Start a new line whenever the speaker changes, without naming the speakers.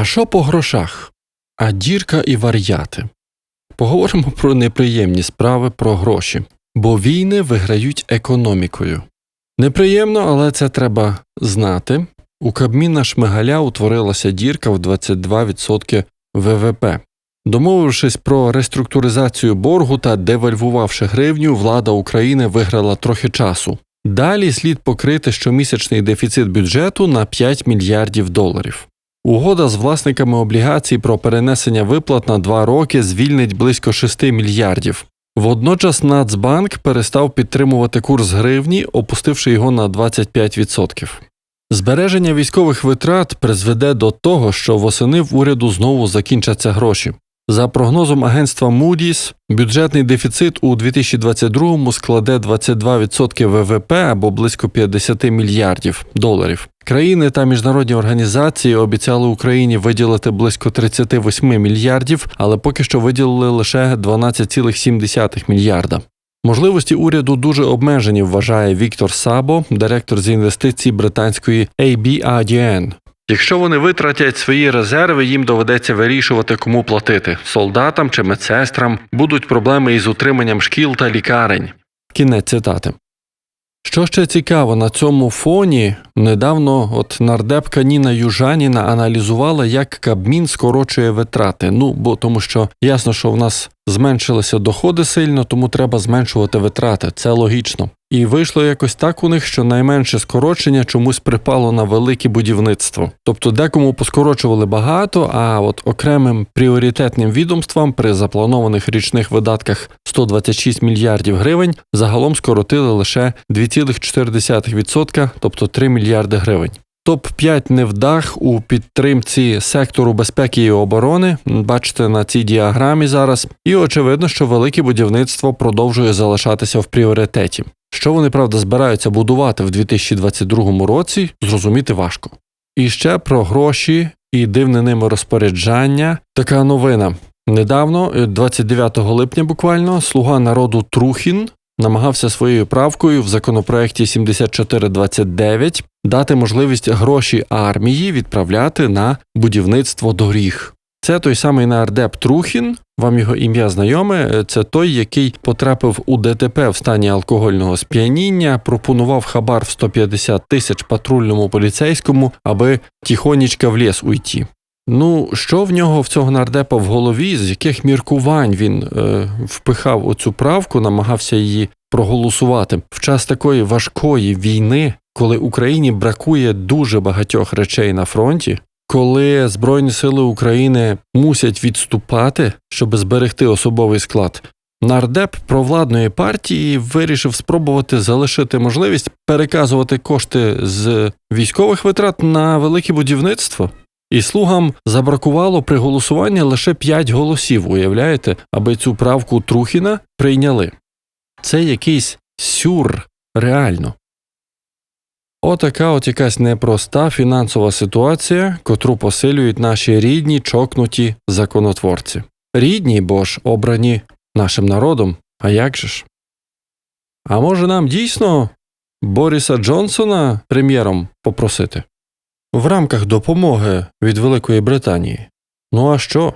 А що по грошах? А дірка і вар'яти. Поговоримо про неприємні справи про гроші, бо війни виграють економікою. Неприємно, але це треба знати. У Кабміна Шмигаля утворилася дірка в 22% ВВП. Домовившись про реструктуризацію боргу та девальвувавши гривню, влада України виграла трохи часу. Далі слід покрити щомісячний дефіцит бюджету на 5 мільярдів доларів. Угода з власниками облігацій про перенесення виплат на два роки звільнить близько 6 мільярдів. Водночас Нацбанк перестав підтримувати курс гривні, опустивши його на 25%. Збереження військових витрат призведе до того, що восени в уряду знову закінчаться гроші. За прогнозом агентства Moody's, бюджетний дефіцит у 2022-му складе 22% ВВП або близько 50 мільярдів доларів. Країни та міжнародні організації обіцяли Україні виділити близько 38 мільярдів, але поки що виділили лише 12,7 мільярда. Можливості уряду дуже обмежені, вважає Віктор Сабо, директор з інвестицій британської ABRDN. Якщо вони витратять свої резерви, їм доведеться вирішувати, кому платити солдатам чи медсестрам, будуть проблеми із утриманням шкіл та лікарень. Кінець цитати. Що ще цікаво, на цьому фоні недавно от нардепка Ніна Южаніна аналізувала, як Кабмін скорочує витрати. Ну бо тому, що ясно, що в нас зменшилися доходи сильно, тому треба зменшувати витрати. Це логічно. І вийшло якось так у них, що найменше скорочення чомусь припало на велике будівництво. Тобто декому поскорочували багато, а от окремим пріоритетним відомствам при запланованих річних видатках 126 мільярдів гривень загалом скоротили лише 2,4%, тобто 3 мільярди гривень. Топ 5 невдах у підтримці сектору безпеки і оборони бачите на цій діаграмі зараз, і очевидно, що велике будівництво продовжує залишатися в пріоритеті. Що вони правда збираються будувати в 2022 році, зрозуміти важко. І ще про гроші і дивне ними розпоряджання. Така новина. Недавно, 29 липня, буквально, слуга народу Трухін намагався своєю правкою в законопроекті 7429 дати можливість гроші армії відправляти на будівництво доріг. Це той самий нардеп Трухін, вам його ім'я знайоме. Це той, який потрапив у ДТП в стані алкогольного сп'яніння, пропонував хабар в 150 тисяч патрульному поліцейському, аби тихонечка в ліс уйти. Ну, що в нього в цього нардепа в голові, з яких міркувань він е, впихав оцю правку, намагався її проголосувати в час такої важкої війни, коли Україні бракує дуже багатьох речей на фронті, коли Збройні сили України мусять відступати, щоб зберегти особовий склад. Нардеп провладної партії вирішив спробувати залишити можливість переказувати кошти з військових витрат на велике будівництво. І слугам забракувало при голосуванні лише 5 голосів, уявляєте, аби цю правку Трухіна прийняли. Це якийсь сюр реально. Отака от якась непроста фінансова ситуація, котру посилюють наші рідні чокнуті законотворці. Рідні, бо ж обрані нашим народом, а як же ж? А може нам дійсно Боріса Джонсона прем'єром попросити? В рамках допомоги від Великої Британії. Ну а що?